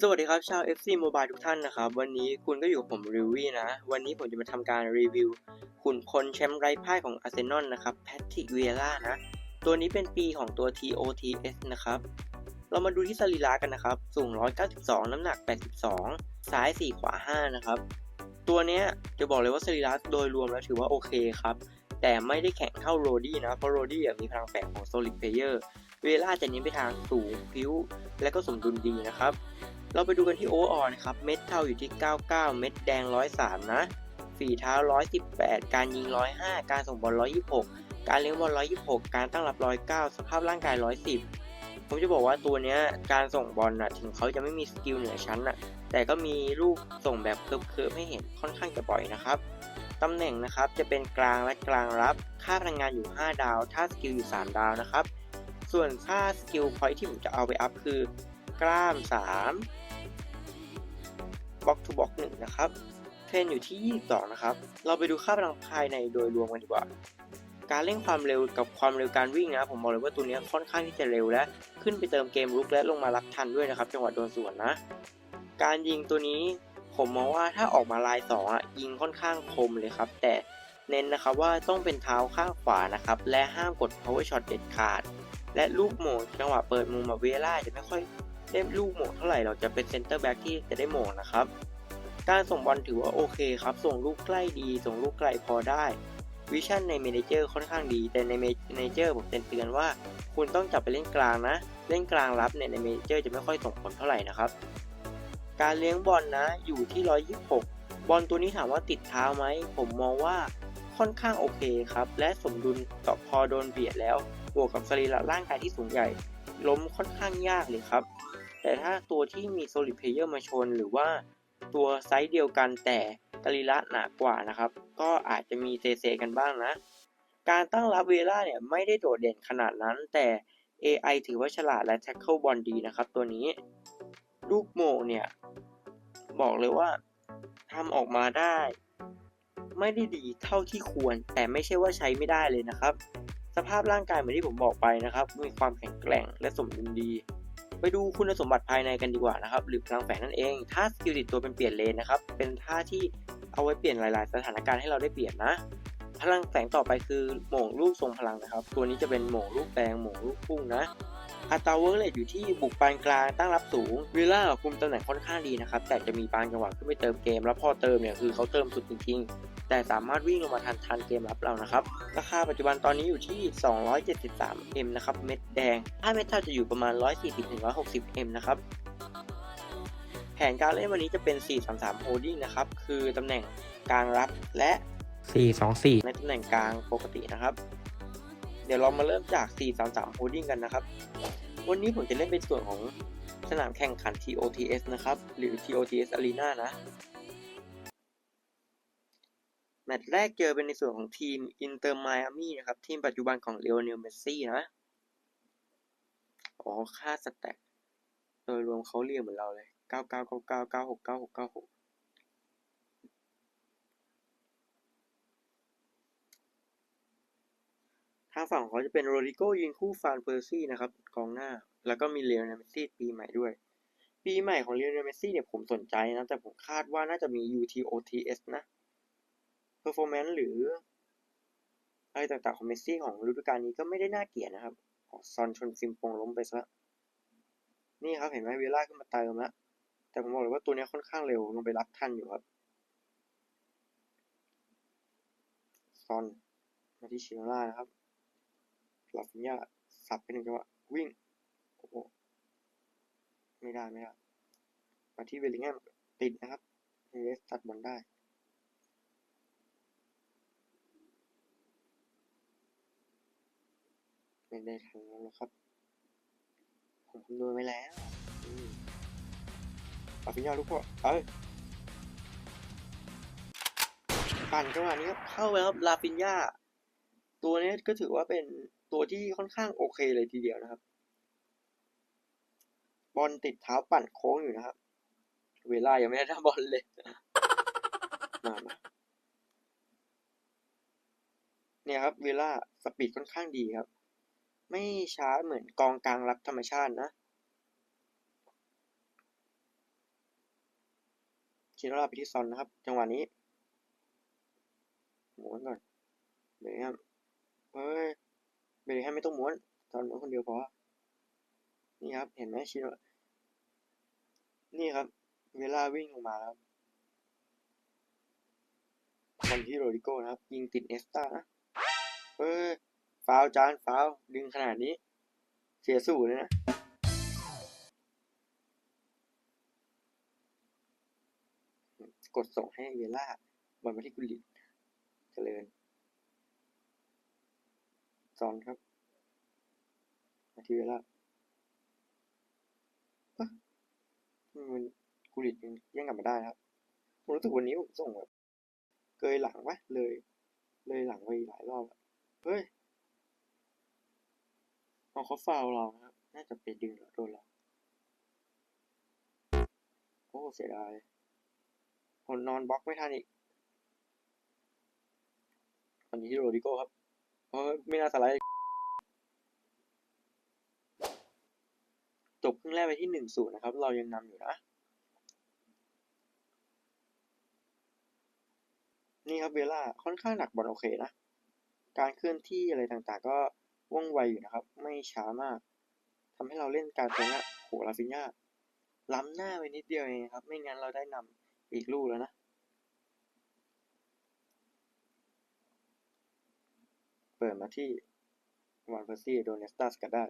สวัสดีครับชาว FC Mobile ทุกท่านนะครับ วันนี้คุณก็อยู่กับผมริววี่นะ วันนี้ผมจะมาทำการรีวิวขุนพลแชมป์ไร้พ่ายของอาร์เซนอลนะครับแพทริกเวียร่านะ ตัวนี้เป็นปีของตัว TOTS นะครับ เรามาดูที่สรีระกันนะครับ สูง 192 น้ำหนัก 82 ซ้าย 4 ขวา 5 นะครับ ตัวเนี้ยจะบอกเลยว่าสรีระโดยรวมแล้วถือว่าโอเคครับ แต่ไม่ได้แข็งเท่าโรดี้นะ เพราะโรดี้มีพลังแฝงของ Solid Player เเวล่าจะเน้นไปทางสูงพิ้วและก็สมดุลดีนะครับ เราไปดูกันที่โอเวอร์ออนะครับ เม็ดเท่าอยู่ที่ 99 เม็ดแดง 103 นะ ฝีเท้า 118 การยิง 105 การส่งบอล 126 การเลี้ยงบอล 126 การตั้งรับ 109 สภาพร่างกาย 110 ผมจะบอกว่าตัวเนี้ยการส่งบอลนะถึงเขาจะไม่มีสกิลเหนือชั้นนะแต่ก็มีลูกส่งแบบเคิร์ฟๆให้เห็นค่อนข้างจะบ่อยนะครับตำแหน่งนะครับจะเป็นกลางและกลางรับ ค่าพลังงานอยู่ 5 ดาว ถ้าสกิลอยู่ 3 ดาวนะครับ ส่วนค่าสกิลพอยที่ผมจะเอาไปอัพคือกล้าม 3บล็อกทูบล็อก1นะครับเทรนอยู่ที่ 22 นะครับ เราไปดูค่าพลังภายในโดยรวมกันดีกว่า การเร่งความเร็วกับความเร็วการวิ่งนะผมบอกเลยว่าตัวนี้ค่อนข้างที่จะเร็วและขึ้นไปเติมเกมรุกและลงมารับทันด้วยนะครับ จังหวะโดนสวนนะ การยิงตัวนี้ผมมองว่าถ้าออกมาลาย2อะยิงค่อนข้างคมเลยครับ แต่เน้นนะครับว่าต้องเป็นเท้าข้างขวานะครับ และห้ามกด power shot เด็ดขาด และลูกโหม่งจังหวะเปิดมุมมาเวล่าจะไม่ค่อยได้ลูกโหม่งเท่าไหร่เราจะเป็นเซนเตอร์แบ็กที่จะได้โหม่งนะครับ การส่งบอลถือว่าโอเคครับ ส่งลูกใกล้ดี ส่งลูกไกลพอได้ วิชั่นในเมนเจอร์ค่อนข้างดี แต่ในเมนเจอร์ผมเตือนว่า คุณต้องจับไปเล่นกลางนะ เล่นกลางรับเนี่ยในเมนเจอร์จะไม่ค่อยส่งผลเท่าไหร่นะครับ การเลี้ยงบอลนะอยู่ที่ 126 บอลตัวนี้ถามว่าติดเท้าไหม ผมมองว่าค่อนข้างโอเคครับ และสมดุลต่อพอโดนเบียดแล้ว วกกับสรีระร่างกายที่สูงใหญ่ ล้มค่อนข้างยากเลยครับ แต่ถ้าตัวที่มี solid player มาชน หรือว่าตัวไซส์เดียวกันแต่สรีระหนากว่านะครับ ก็อาจจะมีเซเซกันบ้างนะ การตั้งรับเวล่าเนี่ยไม่ได้โดดเด่นขนาดนั้น แต่ AI ถือว่าฉลาดและ tackle บอลดีนะครับ ตัวนี้ ลูกโมเนี่ย บอกเลยว่าทำออกมาได้ ไม่ได้ดีเท่าที่ควร แต่ไม่ใช่ว่าใช้ไม่ได้เลยนะครับ สภาพร่างกายเหมือนที่ผมบอกไปนะครับ มีความแข็งแกร่งและสมดุลดี ไปดูคุณสมบัติภายในกันดีกว่านะครับ หรือพลังแฝงนั่นเองถ้าสกิลติดตัวเป็นเปลี่ยนเลนนะครับ เป็นท่าที่เอาไว้เปลี่ยนหลาย ๆ สถานการณ์ให้เราได้เปลี่ยนนะพลังแฝงต่อไปคือหม่งลูกทรงพลังนะครับ ตัวนี้จะเป็นหม่งลูกแปลงหม่งลูกพุ่งนะอัตราเวิร์กเลทอยู่ที่บุกปานกลางตั้งรับสูงวิลล่าคุมตำแหน่งค่อนข้างดีนะครับ แต่จะมีบางจังหวะขึ้นไปเติมเกม แล้วพอเติมเนี่ยคือเขาเติมสุดจริง แต่สามารถวิ่งลงมาทันทันเกมรับเรานะครับ ราคาปัจจุบันตอนนี้อยู่ที่ 273M นะครับ เม็ดแดงถ้าเม็ดเท่าจะอยู่ประมาณ 140-160M นะครับ แผนการเล่นวันนี้จะเป็น 433 holding นะครับ คือตำแหน่งกลางรับและ 424 ในตำแหน่งกลางปกตินะครับ เดี๋ยวเรามาเริ่มจาก 433 holding กันนะครับ วันนี้ผมจะเล่นเป็นส่วนของสนามแข่งขัน TOTS นะครับ หรือ TOTS Arena นะแมตช์แรกเจอเป็นในส่วนของทีม Inter Miami นะครับ ทีมปัจจุบันของ Lionel Messi นะอ๋อค่าสแต็กโดยรวมเขาเรียกเหมือนเราเลย 9999 96 96 96 ทางฝั่งเขาจะเป็นโรดิโกยืนคู่ฟานเปอร์ซี่นะครับกองหน้า แล้วก็มีเลโอเนลเมสซี่ปีใหม่ด้วย ปีใหม่ของเลโอเนลเมสซี่เนี่ยผมสนใจนะ แต่ผมคาดว่าน่าจะมี UTOTS นะ performance หรืออะไรต่างๆของเมสซี่ของฤดูกาลนี้ก็ไม่ได้น่าเกลียดนะครับซอนชนซิมปงล้มไปซะนี่ครับเห็นไหมเวล่าขึ้นมาเติมแล้วแต่ผมบอกเลยว่าตัวนี้ค่อนข้างเร็วลงไปรับทันอยู่ครับซอนมาที่ชิโนล่านะครับลาฟินยาสับไปหนึ่งจังหวะวิ่งโอ้โหไม่ได้ไม่ได้มาที่เวลิงแฮมติดนะครับเวสตัดบอลได้ ไม่ได้ทันแล้วนะครับ ผมคำนวณไว้แล้วอืมลาฟิยาลูกพ่อเอ้ยปั่นจังหวะนี้ครับเข้าไปครับลาฟินยาตัวนี้ก็ถือว่าเป็นตัวที่ค่อนข้างโอเคเลยทีเดียวนะครับ บอลติดเท้าปั่นโค้งอยู่นะครับ เวลายังไม่ได้ทำบอลเลย มามาเนี่ยครับ เวลาสปีดค่อนข้างดีครับ ไม่ช้าเหมือนกองกลางรับธรรมชาตินะชิโนราไปที่ซอนนะครับ จังหวะนี้ม้วนก่อนเบลลิงแฮมเฮ้ยเบลลิงแฮมไม่ต้องม้วนซอนม้วนคนเดียวพอนี่ครับ เห็นไหมชิโนนี่ครับ เวลาวิ่งลงมาแล้วบอลที่โรดิโก้นะครับ ยิงติดเนสตานะเฮ้ยาว จานฟาวดึงขนาดนี้ เสียสูเลยนะ กดส่งให้เวล่าบอลมาที่กุลิตเจริญซอนครับ มาที่เวล่าเอ๊ะมันกุลิตยังย่งกลับมาได้ครับผมรู้สึกวันนี้ผมส่งแบบเกยหลังวะเลย เลยหลังไปหลายรอบเฮ้ย เอาเขาฟาวเรานะครับ น่าจะไปดึงหรือโดนเราโอ้เสียดายผมนอนบล็อกไม่ทันอีกตอนนี้ที่โรดิโก้ครับเพราะไม่น่าสไลด์จบครึ่งแรกไปที่หนึ่งศูนย์นะครับ เรายังนำอยู่นะ นี่ครับเวล่าค่อนข้างหนักบอลโอเคนะ การเคลื่อนที่อะไรต่างๆก็ ว่องไวอยู่นะครับ ไม่ช้ามากทำให้เราเล่นการตรงนี้โหลาฟิญ่าล้ำหน้าไปนิดเดียวเองครับ ไม่งั้นเราได้นำอีกลูกแล้วนะเปิดมาที่วานเพอร์ซี่โดนเนสตัสกันได้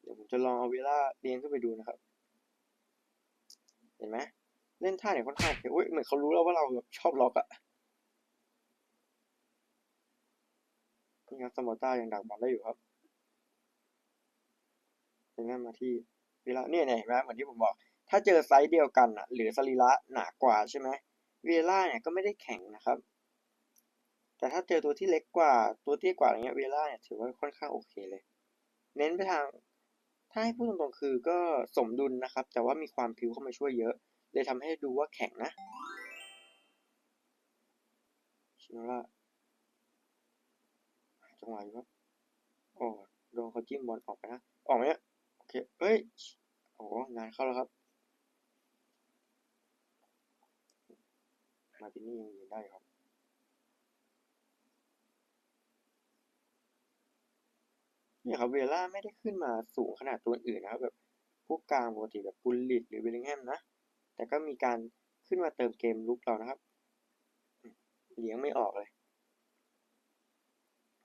เดี๋ยวผมจะลองเอาเวลาเรียนขึ้นไปดูนะครับ เห็นไหมเล่นท่าเนี่ยค่อนข้างเฮ้ยเหมือนเขารู้แล้วว่าเราชอบล็อกอะ นี่ครับสมอต้ายังดักบอลได้อยู่ครับเป็นงั้นมาที่วลาเนี่ยเนี่ยเห็นไหมเหมือนที่ผมบอก ถ้าเจอไซส์เดียวกันอะหรือสรีระหนากว่าใช่ไหมเวล่าเนี่ยก็ไม่ได้แข็งนะครับ แต่ถ้าเจอตัวที่เล็กกว่าตัวเตี้ยกว่าอะไรเงี้ยเวล่าเนี่ยถือว่าค่อนข้างโอเคเลย เน้นไปทาง ถ้าให้พูดตรงๆคือก็สมดุลนะครับ แต่ว่ามีความผิวเข้ามาช่วยเยอะ เลยทำให้ดูว่าแข็งนะชิโนล่า จังหวะอยู่ครับโอ้โดนเขาจิ้มบอลออกไปนะออกไหมเนี่ยโอเคเอ้ยโอ้งานเข้าแล้วครับ มาตินี่ยังยืนได้ครับเนี่ยครับเวล่าไม่ได้ขึ้นมาสูงขนาดตัวอื่นนะครับแบบพวกกลางปกติแบบบุลลิตหรือเบลลิงแฮมนะ แต่ก็มีการขึ้นมาเติมเกมลุกเรานะครับ เลี้ยงไม่ออกเลย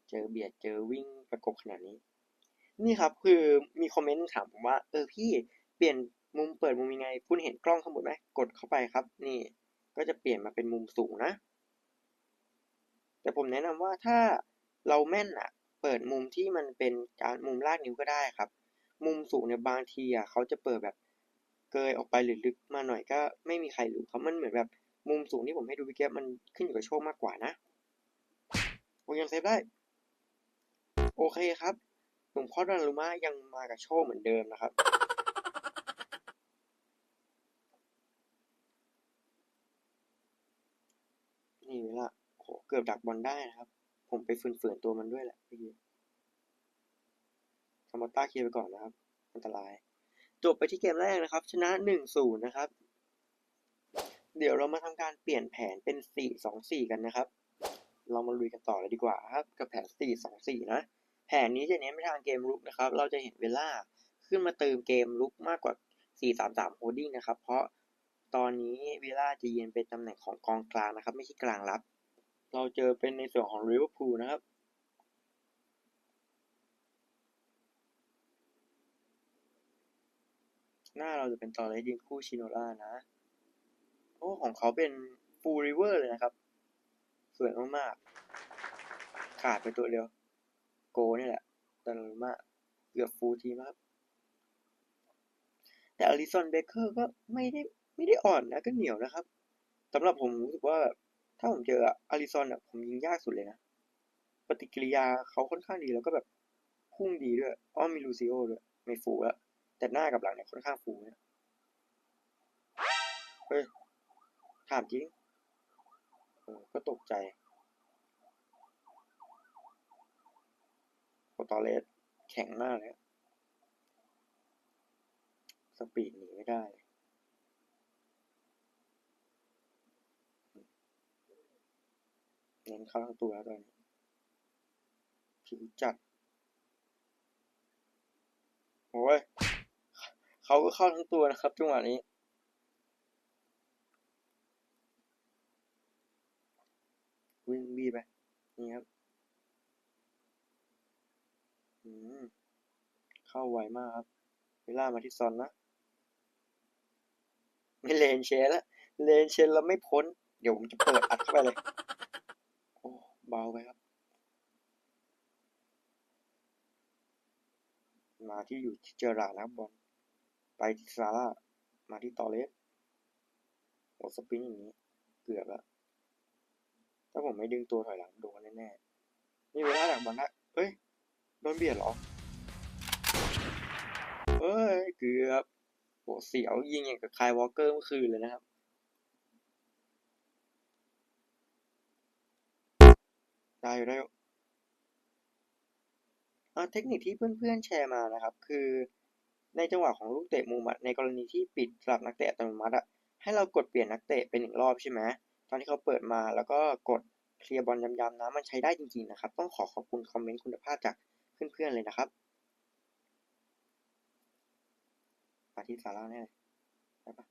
เจอเบียดเจอวิ่งประกบขนาดนี้ นี่ครับคือมีคอมเมนต์ถามผมว่าเออพี่เปลี่ยนมุมเปิดมุมยังไง คุณเห็นกล้องข้างบนไหมกดเข้าไปครับ นี่ ก็จะเปลี่ยนมาเป็นมุมสูงนะ แต่ผมแนะนำว่าถ้าเราแม่นอะเปิดมุมที่มันเป็นการมุมลากนิ้วก็ได้ครับ มุมสูงเนี่ยบางทีอะเขาจะเปิดแบบเกยออกไปหรือลึกมาหน่อยก็ไม่มีใครรู้ครับมันเหมือนแบบมุมสูงที่ผมให้ดูเมื่อกี้มันขึ้นอยู่กับโชคมากกว่านะ โอยังเซฟได้ โอเคครับ หนุ่มคอดรันลูมายังมากับโชคเหมือนเดิมนะครับนี่เวลาโหเกือบดักบอลได้นะครับ ผมไปฝืนๆตัวมันด้วยแหละเมื่อกี้สมอต้าเคลียร์ไปก่อนนะครับ อันตราย จบไปที่เกมแรกนะครับ ชนะหนึ่งศูนย์นะครับ เดี๋ยวเรามาทำการเปลี่ยนแผนเป็นสี่สองสี่กันนะครับ เรามาลุยกันต่อเลยดีกว่าครับ กับแผนสี่สองสี่นะ แผนนี้จะเน้นไปทางเกมลุกนะครับ เราจะเห็นเวลาขึ้นมาเติมเกมลุกมากกว่า 4-3-3 โฮดดิ้งนะครับ เพราะตอนนี้เวลาจะเยืนเป็นตำแหน่งของกองกลางนะครับ ไม่ใช่กลางรับ เราเจอเป็นในส่วนของลิเวอร์พูลนะครับหน้าเราจะเป็นตอนเลยิงคู่ชิโนล่านะ โอ้ ของเขาเป็นฟูลริเวอร์เลยนะครับ สวยมากๆ ขาดไปตัวเดียว โกนี่แหละแต่มาเกือบฟูลทีมครับ แต่อลิซอนเบเกอร์ก็ไม่ได้ไม่ได้อ่อนนะก็เหนียวนะครับสำหรับผมรู้สึกว่า ถ้าผมเจออลิซอนอะผมยิงยากสุดเลยนะ ปฏิกิริยาเขาค่อนข้างดีแล้วก็แบบพุ่งดีด้วยอ้อมมีลูซิโอด้วยไม่ฟูแล้วแต่หน้ากับหลังเนี่ยค่อนข้างฟูเนี่ยเฮ้ย ถามจริงก็ตกใจ โคตอเลสแข็งมากเลยสปีดหนีไม่ได้เน้นเข้าทั้งตัวแล้วตอนนี้ผิวจัดโอ้ยเขาก็เข้าทั้งตัวนะครับจังหวะนี้วิ่งบีไปนี่ครับ เข้าไวมากครับเวลามาที่ซอนนะ ไม่เลนเชนแล้วเลนเชนเราไม่พ้น เดี๋ยวผมจะเปิดอัดเข้าไปเลย โอ้เบาไปครับ มาที่อยู่ที่เจอรานะครับบอลไปที่ซาร่ามาที่ตอเลสโอ้สปินอย่างนี้ เกือบแล้วถ้าผมไม่ดึงตัวถอยหลังโดนแน่ๆนี่เวลาหลังบอลนะเอ้ย ดนเบียดหรอ เอ้ย เกือบโหเสียวยิงอย่างกับคายวอลเกอร์เมื่อคืนเลยนะครับ ได้อยู่ได้อยู่อ่าเทคนิคที่เพื่อนๆแชร์มานะครับ คือในจังหวะของลูกเตะมุมอะในกรณีที่ปิดสลับนักเตะอัตโนมัติอะให้เรากดเปลี่ยนนักเตะเป็นหนึ่งรอบใช่ไหมตอนที่เขาเปิดมาแล้วก็กดเคลียร์บอลย้ำๆนะมันใช้ได้จริงๆนะครับ ต้องขอขอบคุณคอมเมนต์คุณภาพจาก เพื่อนๆเลยนะครับมาที่ซาร่าแน่เลยได้ปะ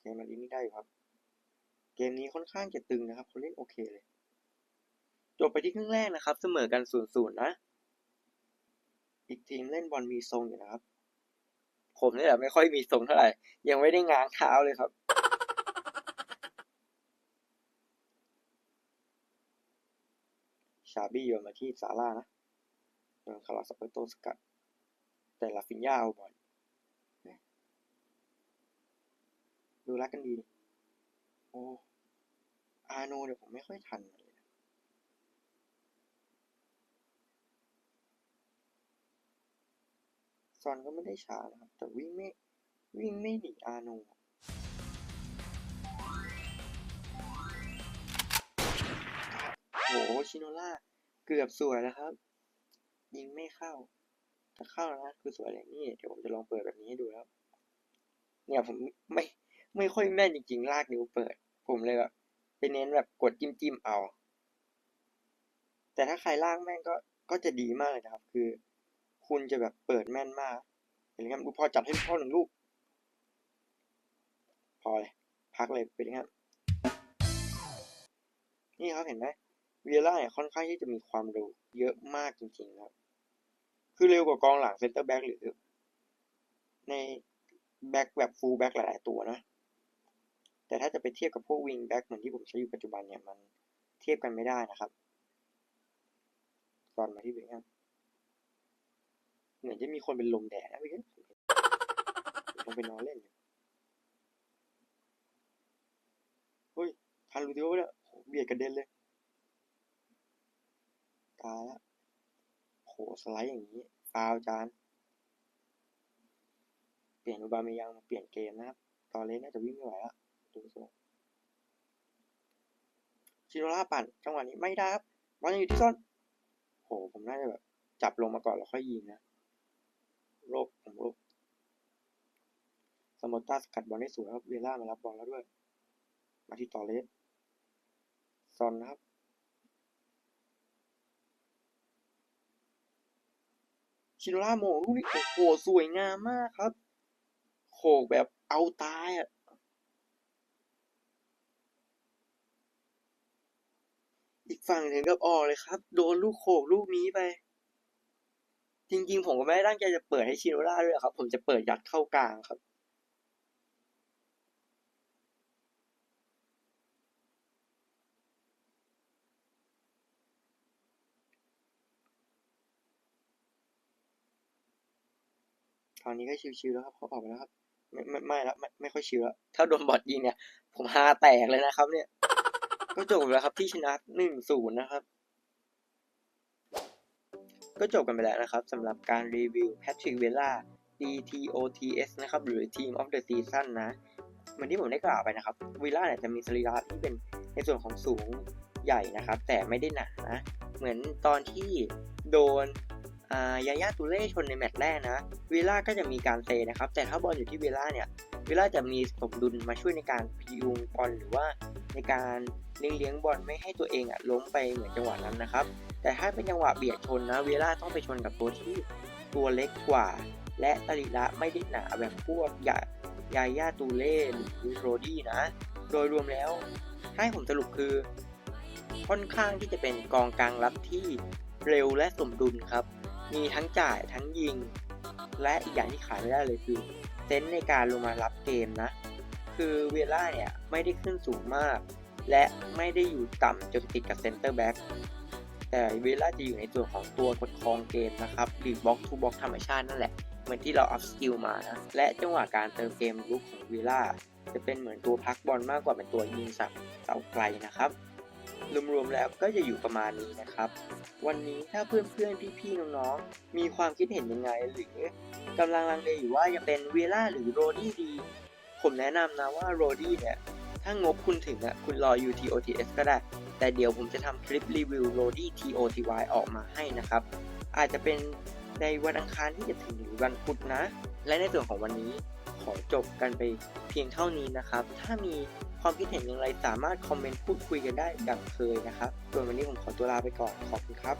เกมมันนี้ได้อยู่ครับ เกมนี้ค่อนข้างจะตึงนะครับเขาเล่นโอเคเลย จบไปที่ครึ่งแรกนะครับ เสมอกันศูนย์ศูนย์นะ อีกทีมเล่นบอลมีทรงอยู่นะครับ ผมนี่แหละไม่ค่อยมีทรงเท่าไหร่ ยังไม่ได้ง้างเท้าเลยครับชาบี้โยนมาที่ซาร่านะ คาราสเปโตสกัด แต่ลาฟินยาเอาบอลดูรักกันดี โอ้อาโนเดี๋ยวผมไม่ค่อยทันเลยนะซอนก็ไม่ได้ช้านะครับ แต่วิ่งไม่ วิ่งไม่หนีอาโนอะโหชิโนล่า เกือบสวยแล้วครับ ยิงไม่เข้า ถ้าเข้าแล้วนะคือสวยเลยนี่เดี๋ยวผมจะลองเปิดแบบนี้ให้ดูแล้วเนี่ยผมไม่ไม่ค่อยแม่นจริงๆ ลากนิ้วเปิด ผมเลยแบบไปเน้นแบบกดจิ้มจิ้มๆเอา แต่ถ้าใครลากแม่นก็ก็จะดีมากเลยนะครับ คือ คุณจะแบบเปิดแม่นมากเป็นไงครับดูพอจับให้พ่อหนึ่งลูกพอเลยพักเลยเป็นไงครับนี่ครับเห็นไหมเวียร่าเนี่ยค่อนข้างที่จะมีความเร็วเยอะมากจริงๆครับ คือเร็วกว่ากองหลังเซนเตอร์แบ็กหรือ ในแบ็กแบบฟูลแบ็กหลาย ๆ ตัวนะ แต่ถ้าจะไปเทียบกับพวกวิงแบ็กเหมือนที่ผมใช้อยู่ปัจจุบันเนี่ยมันเทียบกันไม่ได้นะครับตอนมาที่เบคแฮมเหมือนจะมีคนเป็นลมแดดนะพี่กันต้องไปนอนเล่นอยู่เฮ้ยทันรูดิโอเนี่ยโหเบียดกระเด็นเลยตายแล้ว หสไลด์อย่างนี้ ฟาวจาน เปลี่ยนอุบาเมยังมาเปลี่ยนเกมนะครับ ตอนเล่นน่าจะวิ่งไม่ไหวแล้วดูทรงชิโนล่าปั่น จังหวะนี้ไม่ได้ครับบอลยังอยู่ที่ส้นโห ผมน่าจะแบบ จับลงมาก่อนแล้วค่อยยิงนะโลกผมโลกสมอต้าสกัดบอลได้สวยครับ เวล่ามารับบอลแล้วด้วย มาที่ต่อเลสซอนนะครับ ชิโนล่าโมงลูกนี้โอ้โหสวยงามมากครับ โขกแบบเอาตายอะอีกฝั่งถึงกับออกเลยครับ โดนลูกโขกลูกนี้ไป จริงๆ ผมก็ไม่ได้ตั้งใจจะเปิดให้ชิโนล่าด้วยครับ ผมจะเปิดยัดเข้ากลางครับ ตอนนี้ก็ชิวๆแล้วครับเขาออกไปแล้วครับ ไม่ไม่ไม่แล้วไม่ไม่ค่อยชิวแล้วถ้าโดนบอดยิงเนี่ย ผมฮาแตกเลยนะครับ เนี่ย ก็จบแล้วครับที่ชนะหนึ่งศูนย์นะครับ ก็จบกันไปแล้วนะครับสำหรับการรีวิวแพทริกเวล่า DTOTS นะครับ หรือ Team of the Season นะเหมือนที่ผมได้กล่าวไปนะครับเวล่าเนี่ยจะมีสรีระที่เป็นในส่วนของสูงใหญ่นะครับ แต่ไม่ได้หนานะ เหมือนตอนที่โดนอ่า ยาย่าตูเล่ชนในแมตช์แรกนะวิล่าก็จะมีการเซนะครับ แต่ถ้าบอลอยู่ที่วิล่าเนี่ยวิล่าจะมีสมดุลมาช่วยในการพยุงบอลหรือว่าในการเลี้ยงเลี้ยงบอลไม่ให้ตัวเองอะล้มไปเหมือนจังหวะนั้นนะครับ แต่ถ้าเป็นจังหวะเบียดชนนะวิล่าต้องไปชนกับตัวที่ตัวเล็กกว่า และสรีระไม่ได้หนาแบบพวกยายาย่าตูเล่หรือโรดี้นะ โดยรวมแล้วให้ผมสรุปคือ ค่อนข้างที่จะเป็นกองกลางรับที่เร็วและสมดุลครับ มีทั้งจ่ายทั้งยิง และอีกอย่างที่ขายไม่ได้เลยคือเซนส์ในการลงมารับเกมนะ คือเวล่าเนี่ยไม่ได้ขึ้นสูงมาก และไม่ได้อยู่ต่ำจนติดกับเซนเตอร์แบ็กแต่เวล่าจะอยู่ในส่วนของตัวกดครองเกมนะครับหรือบล็อกทูบล็อกธรรมชาตินั่นแหละเหมือนที่เราอัพสกิลมานะและจังหวะการเติมเกมลุกของเวล่าจะเป็นเหมือนตัวพักบอลมากกว่าเป็นตัวยิงสับเสาไกลนะครับ รวมๆแล้วก็จะอยู่ประมาณนี้นะครับ วันนี้ถ้าเพื่อนๆพี่ๆน้องๆมีความคิดเห็นยังไงหรือกำลังลังเลอยู่ว่าจะเป็นเวล่าหรือโรดี้ดี ผมแนะนำนะว่าโรดี้เนี่ยถ้างบคุณถึงอะคุณรอ UTOTS ก็ได้ แต่เดี๋ยวผมจะทำคลิปรีวิวโรดี้ TOTY ออกมาให้นะครับ อาจจะเป็นในวันอังคารที่จะถึงหรือวันพุธนะ และในส่วนของวันนี้ ขอจบกันไปเพียงเท่านี้นะครับ ถ้ามีความคิดเห็นอย่างไรสามารถคอมเมนต์พูดคุยกันได้ดังเคยนะครับ ส่วนวันนี้ผมขอตัวลาไปก่อน ขอบคุณครับ